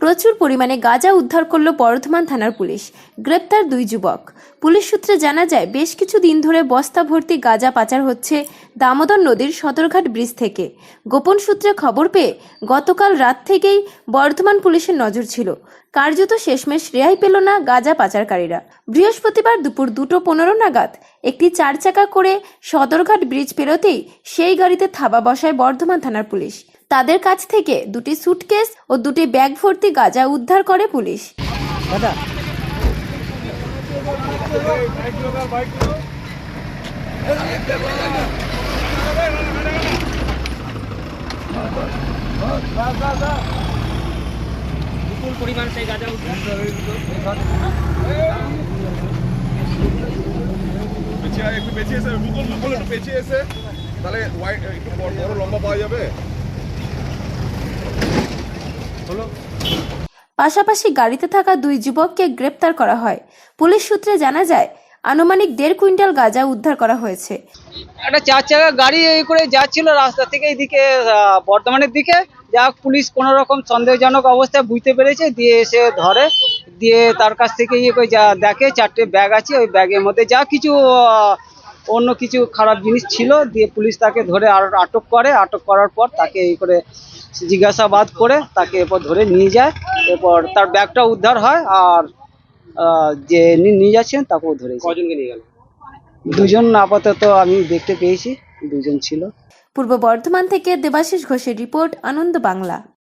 প্রচুর পরিমাণে গাঁজা উদ্ধার করল বর্ধমান থানার পুলিশ। গ্রেপ্তার দুই যুবক। পুলিশ সূত্রে জানা যায়, বেশ কিছু দিন ধরে বস্তা ভর্তি গাঁজা পাচার হচ্ছে দামোদর নদীর সদরঘাট ব্রিজ থেকে। গোপন সূত্রে খবর পেয়ে গতকাল রাত থেকেই বর্ধমান পুলিশের নজর ছিল। কার্যত শেষমেশ রেহাই পেল না গাঁজা পাচারকারীরা। বৃহস্পতিবার দুপুর দুটো পনেরো নাগাদ একটি চার চাকা করে সদরঘাট ব্রিজ পেরোতেই সেই গাড়িতে থাবা বসায় বর্ধমান থানার পুলিশ। তাদের কাছ থেকে দুটি সুটকেস ও দুটি ব্যাগ ভর্তি গাঁজা উদ্ধার করে পুলিশ। বিপুল পরিমাণ সেই গাঁজা আয়, একটু পেছিয়ে এসে মুকুল মুকুল একটু পেছিয়ে এসে। তাহলে হোয়াইট একটু বড় বড় লম্বা পাওয়া যাবে? পাশাপাশি গাড়িতে থাকা দুই যুবককে গ্রেপ্তার করা হয়। পুলিশ সূত্রে জানা যায় আনুমানিক দেড় কুইন্টাল গাঁজা উদ্ধার করা হয়েছে। একটা চার চাকা গাড়ি এই করে যাচ্ছিল রাস্তা থেকে এইদিকে বর্ধমানের দিকে। যা পুলিশ কোনো রকম সন্দেহজনক অবস্থায় বুঝতে পেরেছে দিয়ে এসে ধরে। দিয়ে তার কাছ থেকে ইয়ে করে যা দেখে চারটে ব্যাগ আছে ওই ব্যাগের মধ্যে যা কিছু অন্য কিছু খারাপ জিনিস ছিল দিয়ে পুলিশ তাকে ধরে আর আটক করে। আটক করার পর তাকে এই করে জিজ্ঞাসাবাদ করে তাকে এরপর ধরে নিয়ে যায় এরপর তার ব্যাগটা উদ্ধার হয় আর আহ, যে নি- নিয়ে যাচ্ছেন তাকেও ধরে কজনকে নিয়ে গেল? দুজন আপাতত আমি দেখতে পেয়েছি দুজন ছিল। পূর্ব বর্ধমান থেকে দেবাশিস ঘোষের রিপোর্ট আনন্দ বাংলা।